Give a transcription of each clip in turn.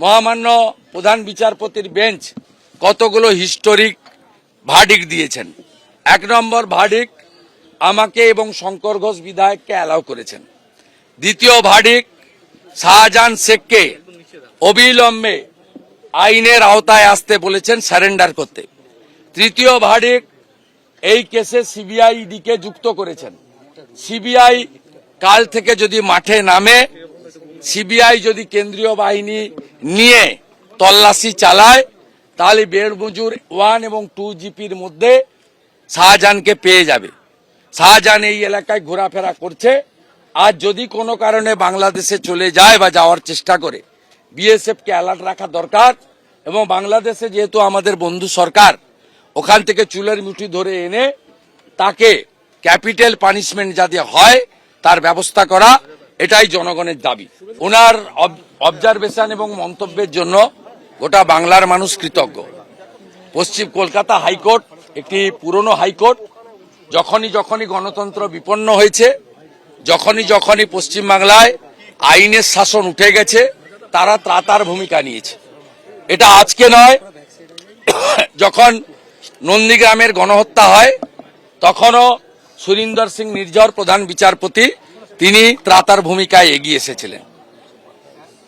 মহামান্য প্রধান বিচারপতির বেঞ্চ কতগুলো হিস্টোরিক ভার্ডিক দিয়েছেন। এক নম্বর ভার্ডিক আমাকে এবং শঙ্কর ঘোষ বিধায়ককে অ্যালাউ করেছেন। দ্বিতীয় ভার্ডিক শাহজাহান শেখকে অবিলম্বে আইনের আওতায় আসতে বলেছেন স্যারেন্ডার করতে। তৃতীয় ভার্ডিক এই কেসে সিবিআই ইডিকে যুক্ত করেছেন। সিবিআই কাল থেকে যদি মাঠে নামে সিবিআই যদি কেন্দ্রীয় বাহিনী নিয়ে তল্লাশি চালায়, তাহলে বেড়মজুর ওয়ান এবং টু জিপির মধ্যে শাহজাহানকে পেয়ে যাবে। শাহজাহান এই এলাকায় ঘোরাফেরা করছে। আর যদি কোনো কারণে বাংলাদেশে চলে যায় বা যাওয়ার চেষ্টা করে, বিএসএফকে অ্যালার্ট রাখা দরকার এবং বাংলাদেশে যেহেতু আমাদের বন্ধু সরকার, ওখান থেকে চুলের মুঠি ধরে এনে তাকে ক্যাপিটাল পানিশমেন্ট যাতে হয়, তার ব্যবস্থা করা এটাই জনগণের দাবি। ওনার অবজারভেশন এবং মন্তব্যের জন্য গোটা বাংলার মানুষ কৃতজ্ঞ। পশ্চিম কলকাতা হাইকোর্ট, একটি পুরনো হাইকোর্ট, যখনই যখনই গণতন্ত্র বিপন্ন হয়েছে, যখনই যখনই পশ্চিমবাংলায় আইনের শাসন উঠে গেছে, তারা ত্রাতার ভূমিকা নিয়েছে। এটা আজকে নয়, যখন নন্দীগ্রামের গণহত্যা হয়, তখনও সুরিন্দর সিং নির্ঝর প্রধান বিচারপতি তিনি ত্রাতার ভূমিকায় এগিয়ে এসেছিলেন।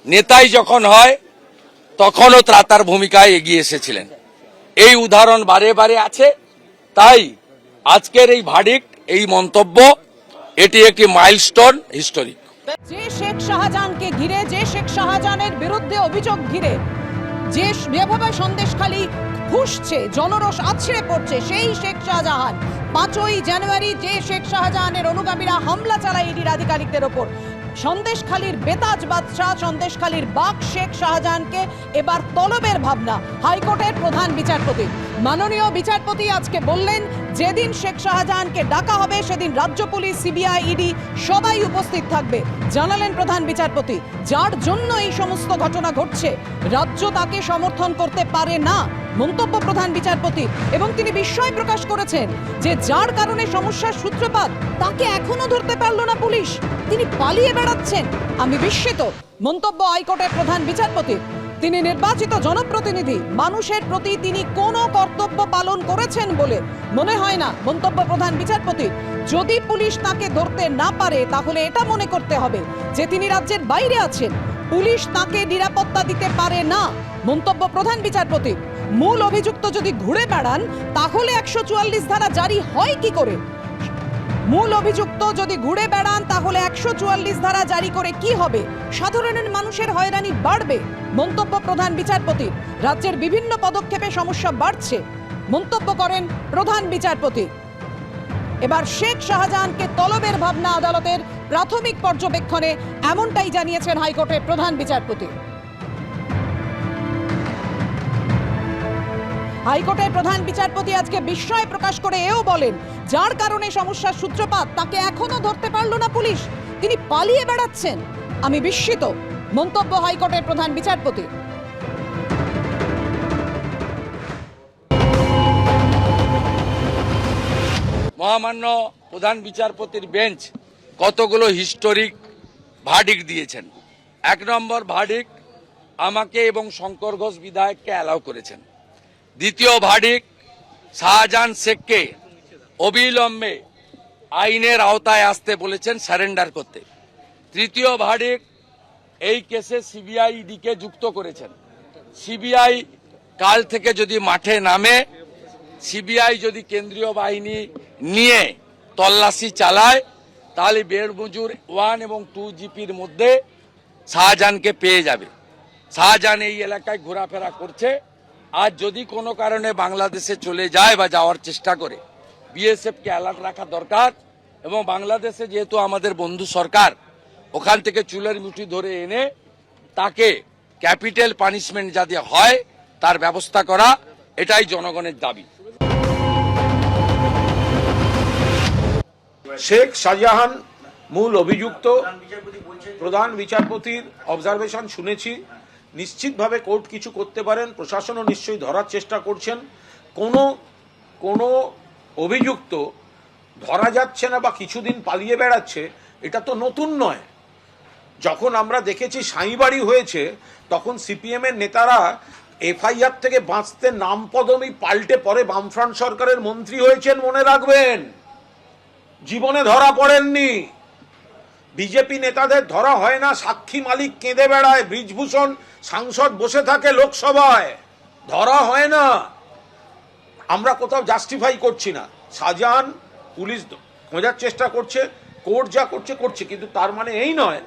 নেতাই যখন হয়, তখনও ত্রাতার ভূমিকায় এগিয়ে এসেছিলেন। এই উদাহরণ বারে বারে আছে, তাই আজকের এই ভার্ডিক্ট এই মন্তব্য, এটি একটি মাইলস্টোন হিস্টোরিক যে শেখ শাহজাহানকে ঘিরে, যে শেখ শাহজাহানের বিরুদ্ধে অভিযোগ ঘিরে, যে যেভাবে সন্দেশখালী ফুসছে জনরস আছড়ে পড়ছে, সেই শেখ শাহজাহান পাঁচই জানুয়ারি যে শেখ শাহজাহানের অনুগামীরা হামলা চালায় ইডির আধিকারিকদের ওপর। সন্দেশখালীর বেতাজ বাদশাহ সন্দেশখালীর বাক শেখ শাহজাহানকে এবার তলবের ভাবনা, হাইকোর্টের প্রধান বিচারপতি। মাননীয় বিচারপতি আজকে বললেন, যেদিন শেখ শাহজাহানকে ডাকা হবে, সেদিন রাজ্য পুলিশ, সিবিআই, ইডি সবাই উপস্থিত থাকবে, জানালেন প্রধান বিচারপতি। যার জন্য এই সমস্ত ঘটনা ঘটছে, রাজ্য তাকে সমর্থন করতে পারে না, মন্তব্য প্রধান বিচারপতি। এবং তিনি বিস্ময় প্রকাশ করেছেন যে যার কারণে সমস্যার সূত্রপাত, তাকে এখনও ধরতে পারল না পুলিশ। তিনি পালিয়ে বেড়াচ্ছেন। আমি বিস্মিত। মন্তব্য হাইকোর্টের প্রধান বিচারপতি। তিনি নির্বাচিত জনপ্রতিনিধি। মানুষের প্রতি তিনি কোনো কর্তব্য পালন করেছেন বলে মনে হয় না, মন্তব্য প্রধান বিচারপতি। যদি পুলিশ তাকে ধরতে না পারে, তাহলে এটা মনে করতে হবে যে তিনি রাজ্যের বাইরে আছেন। পুলিশ তাকে নিরাপত্তা দিতে পারে না, মন্তব্য প্রধান বিচারপতি। মূল অভিযুক্ত যদি ঘুরে বেড়ান, তাহলে একশো চুয়াল্লিশ ধারা জারি হয় কি করে? মূল অভিযুক্ত যদি ঘুরে বেড়ান, তাহলে একশো চুয়াল্লিশ ধারা জারি করে কি হবে? সাধারণ মানুষের হয়রানি বাড়বে, মন্তব্য প্রধান বিচারপতি। রাজ্যের বিভিন্ন পদক্ষেপে সমস্যা বাড়ছে, মন্তব্য করেন প্রধান বিচারপতি। এবার শেখ শাহজাহানকে তলবের ভাবনা আদালতের প্রাথমিক পর্যবেক্ষণে এমনটাই জানিয়েছেন হাইকোর্টের প্রধান বিচারপতি। হাইকোর্টের প্রধান বিচারপতি আজকে বিস্ময় প্রকাশ করে এও বলেন, যার কারণে সমস্যার সূত্রপাত তাকে এখনও ধরতে পারল না পুলিশ। তিনি পালিয়ে বেড়াচ্ছেন। আমি বিস্মিত। মন্তব্য হাইকোর্টের প্রধান বিচারপতি। মহামান্য প্রধান বিচারপতির বেঞ্চ কতগুলো হিস্টোরিক ভার্ডিক দিয়েছেন? এক নম্বর ভার্ডিক আমাকে এবং শঙ্কর ঘোষ বিধায়ককে অ্যালাউ করেছেন। দ্বিতীয় ভার্ডিক শাহজাহান শেখকে অবিলম্বে আইনের আওতায় আসতে বলেছেন স্যারেন্ডার করতে। তৃতীয় ভার্ডিক এই কেসে সিবিআই ইডিকে যুক্ত করেছেন। সিবিআই কাল থেকে যদি মাঠে নামে, সিবিআই যদি কেন্দ্রীয় বাহিনী নিয়ে তল্লাশি চালায়, তাহলে বেড়মজুর ওয়ান এবং টু জিপির মধ্যে শাহজাহানকে পেয়ে যাবে। শাহজাহান এই এলাকায় ঘোরাফেরা করছে। আর যদি কোনো কারণে বাংলাদেশে চলে যায় বা যাওয়ার চেষ্টা করে বিএসএফকে অ্যালার্ট রাখা দরকার এবং বাংলাদেশে যেহেতু আমাদের বন্ধু সরকার, ওখান থেকে চুলের মুঠি ধরে এনে তাকে ক্যাপিটাল পানিশমেন্ট যাতে হয় তার ব্যবস্থা করা, এটাই জনগণের দাবি। শেখ শাহজাহান মূল অভিযুক্ত, প্রধান বিচারপতির অবজারভেশন শুনেছি। নিশ্চিতভাবে কোর্ট কিছু করতে পারেন, প্রশাসনও নিশ্চয়ই ধরার চেষ্টা করছেন। কোনো কোনো অভিযুক্ত ধরা যাচ্ছে না বা কিছুদিন পালিয়ে বেড়াচ্ছে, এটা তো নতুন নয়। যখন আমরা দেখেছি সাঁইবাড়ি হয়েছে, তখন সিপিএম এর নেতারা এফআইআর থেকে বাঁচতে নাম পদমি পাল্টে পরে বামফ্রন্ট সরকারের মন্ত্রী হয়েছেন মনে রাখবেন। জীবনে ধরা পড়েননি। বিজেপি নেতাদের ধরা হয় না, সাক্ষী মালিক কেঁদে বেড়ায়। ব্রিজভূষণ সাংসদ বসে থাকে লোকসভায়। ধরা হয় না। আমরা কোথাও জাস্টিফাই করছি না। শাহজাহান পুলিশ খোঁজার চেষ্টা করছে, কোর্ট যা করছে করছে। কিন্তু তার মানে এই নয়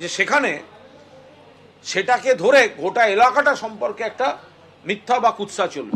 যে সেখানে সেটাকে ধরে গোটা এলাকাটা সম্পর্কে একটা মিথ্যা বা কুৎসা চলবে।